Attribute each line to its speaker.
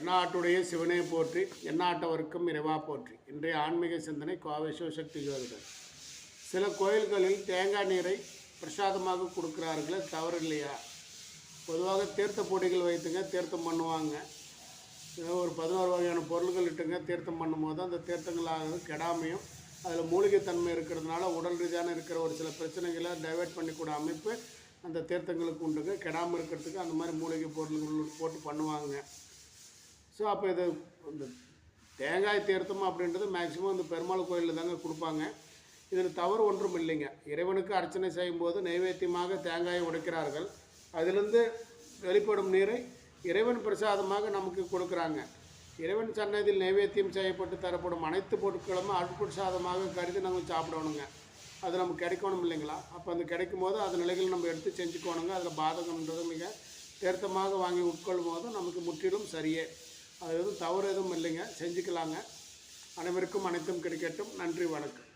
Speaker 1: எந்நாட்டுடைய சிவனை போற்றி எந்நாட்டவருக்கும் இறைவா போற்றி. இன்றைய ஆன்மீக சிந்தனை கோவை சிவசக்தி ஜோதிடர். சில கோயில்களில் தேங்காய் நீரை பிரசாதமாக கொடுக்குறார்களே தவறு இல்லையா? பொதுவாக தீர்த்த பொடிகள் வைத்துங்க தீர்த்தம் பண்ணுவாங்க. ஒரு பதினோரு வகையான பொருள்கள் இட்டுங்க தீர்த்தம் பண்ணும்போது அந்த தீர்த்தங்களாக கெடாமையும் அதில் மூலிகைத்தன்மை இருக்கிறதுனால உடல் ரீதியான இருக்கிற ஒரு சில பிரச்சனைகளை டைவெர்ட் பண்ணிக்கூட அமைப்பு அந்த தீர்த்தங்களுக்கு உண்டுங்க. கெடாமல் இருக்கிறதுக்கு அந்த மாதிரி மூலிகை பொருள்கள் போட்டு பண்ணுவாங்க. ஸோ அப்போ இது இந்த தேங்காய் தீர்த்தம் அப்படின்றது மேக்ஸிமம் இந்த பெருமாள் கோயிலில் தாங்க கொடுப்பாங்க. இதில் தவறு ஒன்றும் இல்லைங்க. இறைவனுக்கு அர்ச்சனை செய்யும்போது நைவேத்தியமாக தேங்காயை உடைக்கிறார்கள். அதிலிருந்து வெளிப்படும் நீரை இறைவன் பிரசாதமாக நமக்கு கொடுக்குறாங்க. இறைவன் சன்னதியில் நைவேத்தியம் செய்யப்பட்டு தரப்படும் அனைத்து பொருட்களும் அருட்பிரசாதமாக கருதி நம்ம சாப்பிடணுங்க. அது நமக்கு கிடைக்கணும் இல்லைங்களா? அப்போ அந்த கிடைக்கும் போது அது நிலைகள் நம்ம எடுத்து செஞ்சுக்கோணுங்க. அதில் பாதகம்ன்றது மிக தீர்த்தமாக வாங்கி உட்கொள்ளும் போது நமக்கு முற்றிலும் சரியே. அது எதுவும் தவறு எதுவும் இல்லைங்க. செஞ்சுக்கலாங்க. அனைவருக்கும் அனைத்தும் கிடைக்கட்டும். நன்றி வணக்கம்.